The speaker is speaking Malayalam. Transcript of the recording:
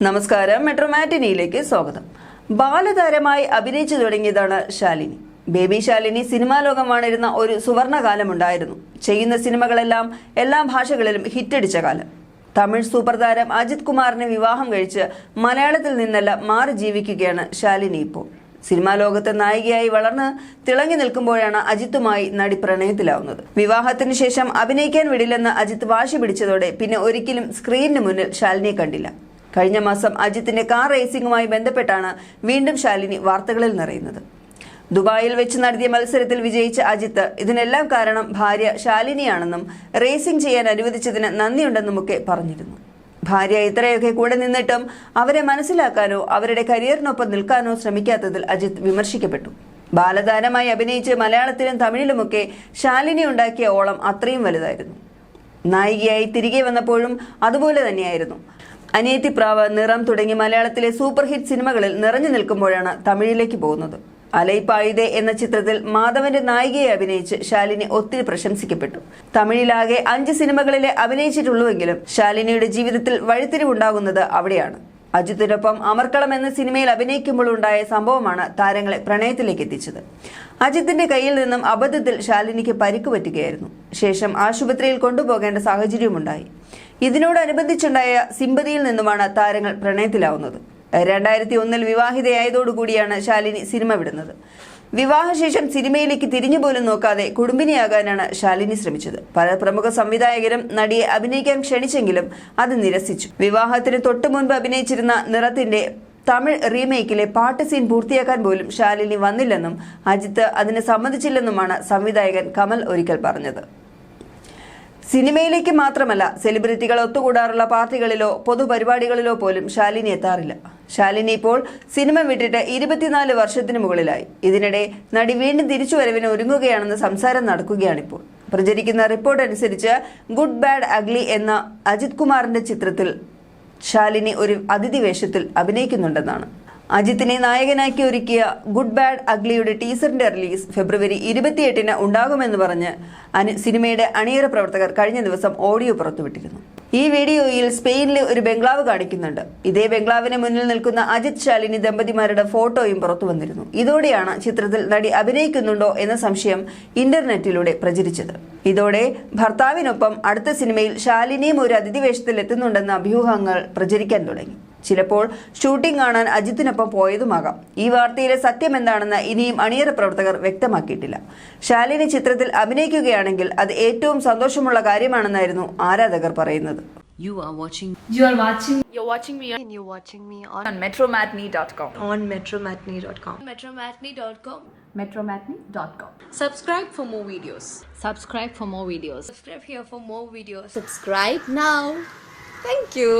നമസ്കാരം. മെട്രോ മെട്രോമാറ്റിനിയിലേക്ക് സ്വാഗതം. ബാലതാരമായി അഭിനയിച്ചു തുടങ്ങിയതാണ് ശാലിനി. ബേബി ശാലിനി സിനിമാ ലോകം വാണിരുന്ന ഒരു സുവർണകാലമുണ്ടായിരുന്നു. ചെയ്യുന്ന സിനിമകളെല്ലാം എല്ലാ ഭാഷകളിലും ഹിറ്റടിച്ച കാലം. തമിഴ് സൂപ്പർ താരം അജിത് കുമാറിനെ വിവാഹം കഴിച്ച് മലയാളത്തിൽ നിന്നല്ല മാറി ജീവിക്കുകയാണ് ശാലിനി ഇപ്പോൾ. സിനിമാ ലോകത്തെ നായികയായി വളർന്ന് തിളങ്ങി നിൽക്കുമ്പോഴാണ് അജിത്തുമായി നടി പ്രണയത്തിലാവുന്നത്. വിവാഹത്തിന് ശേഷം അഭിനയിക്കാൻ വിടില്ലെന്ന് അജിത്ത് വാശി പിടിച്ചതോടെ പിന്നെ ഒരിക്കലും സ്ക്രീനിന് മുന്നിൽ ശാലിനിയെ കണ്ടില്ല. കഴിഞ്ഞ മാസം അജിത്തിന്റെ കാർ റേസിംഗുമായി ബന്ധപ്പെട്ടാണ് വീണ്ടും ശാലിനി വാർത്തകളിൽ നിറയുന്നത്. ദുബായിൽ വെച്ച് നടത്തിയ മത്സരത്തിൽ വിജയിച്ച അജിത്ത് ഇതിനെല്ലാം കാരണം ഭാര്യ ശാലിനിയാണെന്നും റേസിംഗ് ചെയ്യാൻ അനുവദിച്ചതിന് നന്ദിയുണ്ടെന്നും ഒക്കെ പറഞ്ഞിരുന്നു. ഭാര്യ ഇത്രയൊക്കെ കൂടെ നിന്നിട്ടും അവരെ മനസ്സിലാക്കാനോ അവരുടെ കരിയറിനൊപ്പം നിൽക്കാനോ ശ്രമിക്കാത്തതിൽ അജിത് വിമർശിക്കപ്പെട്ടു. ബാലതാരമായി അഭിനയിച്ച് മലയാളത്തിലും തമിഴിലുമൊക്കെ ശാലിനി ഉണ്ടാക്കിയ ഓളം അത്രയും വലുതായിരുന്നു. നായികയായി തിരികെ വന്നപ്പോഴും അതുപോലെ തന്നെയായിരുന്നു. അനിയത്തി പ്രാവ് നിറം തുടങ്ങി മലയാളത്തിലെ സൂപ്പർ ഹിറ്റ് സിനിമകളിൽ നിറഞ്ഞു നിൽക്കുമ്പോഴാണ് തമിഴിലേക്ക് പോകുന്നത്. അലൈപ്പായുതേ എന്ന ചിത്രത്തിൽ മാധവന്റെ നായികയെ അഭിനയിച്ച് ശാലിനി ഒത്തിരി പ്രശംസിക്കപ്പെട്ടു. തമിഴിലാകെ അഞ്ച് സിനിമകളിലെ അഭിനയിച്ചിട്ടുള്ളൂവെങ്കിലും ശാലിനിയുടെ ജീവിതത്തിൽ വഴിത്തിരിവുണ്ടാകുന്നത് അവിടെയാണ്. അജിത്തിനൊപ്പം അമർക്കളം എന്ന സിനിമയിൽ അഭിനയിക്കുമ്പോൾ ഉണ്ടായ സംഭവമാണ് താരങ്ങളെ പ്രണയത്തിലേക്ക് എത്തിച്ചത്. അജിത്തിന്റെ കയ്യിൽ നിന്നും അബദ്ധത്തിൽ ശാലിനിക്ക് പരിക്ക് പറ്റുകയായിരുന്നു. ശേഷം ആശുപത്രിയിൽ കൊണ്ടുപോകേണ്ട സാഹചര്യമുണ്ടായി ഇതിനോടനുബന്ധിച്ചുണ്ടായ സിമ്പതിയിൽ നിന്നുമാണ് താരങ്ങൾ പ്രണയത്തിലാവുന്നത്. രണ്ടായിരത്തി ഒന്നിൽ വിവാഹിതയായതോടുകൂടിയാണ് ശാലിനി സിനിമ വിടുന്നത്. വിവാഹശേഷം സിനിമയിലേക്ക് തിരിഞ്ഞു പോലും നോക്കാതെ കുടുംബിനിയാകാനാണ് ശാലിനി ശ്രമിച്ചത്. പല പ്രമുഖ സംവിധായകരും നടിയെ അഭിനയിക്കാൻ ക്ഷണിച്ചെങ്കിലും അത് നിരസിച്ചു. വിവാഹത്തിന് തൊട്ടു മുൻപ് അഭിനയിച്ചിരുന്ന നിറത്തിന്റെ തമിഴ് റീമേക്കിലെ പാട്ട് സീൻ പൂർത്തിയാക്കാൻ പോലും ശാലിനി വന്നില്ലെന്നും അജിത്ത് അതിന് സമ്മതിച്ചില്ലെന്നുമാണ് സംവിധായകൻ കമൽ ഒരിക്കൽ പറഞ്ഞത്. സിനിമയിലേക്ക് മാത്രമല്ല സെലിബ്രിറ്റികൾ ഒത്തുകൂടാറുള്ള പാർട്ടികളിലോ പൊതുപരിപാടികളിലോ പോലും ശാലിനി എത്താറില്ല. ശാലിനി ഇപ്പോൾ സിനിമ വിട്ടിട്ട് ഇരുപത്തിനാല് വർഷത്തിന് മുകളിലായി. ഇതിനിടെ നടി വീണ്ടും തിരിച്ചുവരവിന് ഒരുങ്ങുകയാണെന്ന് സംസാരം നടക്കുകയാണിപ്പോൾ. പ്രചരിക്കുന്ന റിപ്പോർട്ട് അനുസരിച്ച് ഗുഡ് ബാഡ് അഗ്ലി എന്ന അജിത് കുമാറിന്റെ ചിത്രത്തിൽ ശാലിനി ഒരു അതിഥി വേഷത്തിൽ അഭിനയിക്കുന്നുണ്ടെന്നാണ്. അജിത്തിനെ നായകനാക്കി ഒരുക്കിയ ഗുഡ് ബാഡ് അഗ്ലിയുടെ ടീസറിന്റെ റിലീസ് ഫെബ്രുവരി ഇരുപത്തിയെട്ടിന് ഉണ്ടാകുമെന്ന് പറഞ്ഞ് സിനിമയുടെ അണിയറ പ്രവർത്തകർ കഴിഞ്ഞ ദിവസം ഓഡിയോ പുറത്തുവിട്ടിരുന്നു. ഈ വീഡിയോയിൽ സ്പെയിനിലെ ഒരു ബംഗ്ലാവ് കാണിക്കുന്നുണ്ട്. ഇതേ ബംഗ്ലാവിന് മുന്നിൽ നിൽക്കുന്ന അജിത് ശാലിനി ദമ്പതിമാരുടെ ഫോട്ടോയും പുറത്തു വന്നിരുന്നു. ഇതോടെയാണ് ചിത്രത്തിൽ നടി അഭിനയിക്കുന്നുണ്ടോ എന്ന സംശയം ഇന്റർനെറ്റിലൂടെ പ്രചരിച്ചത്. ഇതോടെ ഭർത്താവിനൊപ്പം അടുത്ത സിനിമയിൽ ശാലിനിയും ഒരു അതിഥി വേഷത്തിൽ എത്തുന്നുണ്ടെന്ന അഭ്യൂഹങ്ങൾ പ്രചരിക്കാൻ തുടങ്ങി. ചിലപ്പോൾ ഷൂട്ടിംഗ് കാണാൻ അജിത്തിനൊപ്പം പോയതുമാകാം ഈ വാർത്തയിലെ സത്യം എന്താണെന്ന് ഇനിയും അണിയറ പ്രവർത്തകർ വ്യക്തമാക്കിയിട്ടില്ല ശാലിനി ചിത്രത്തിൽ അഭിനയിക്കുകയാണെങ്കിൽ അത് ഏറ്റവും സന്തോഷമുള്ള കാര്യമാണെന്നായിരുന്നു ആരാധകർ പറയുന്നത് You are watching You are watching You're watching me and you're watching me on, on metromatney.com. on metromatney.com. metromatney.com. Metromatney.com. Subscribe for more videos. subscribe for more videos. Subscribe here for more videos. Subscribe now. Thank you.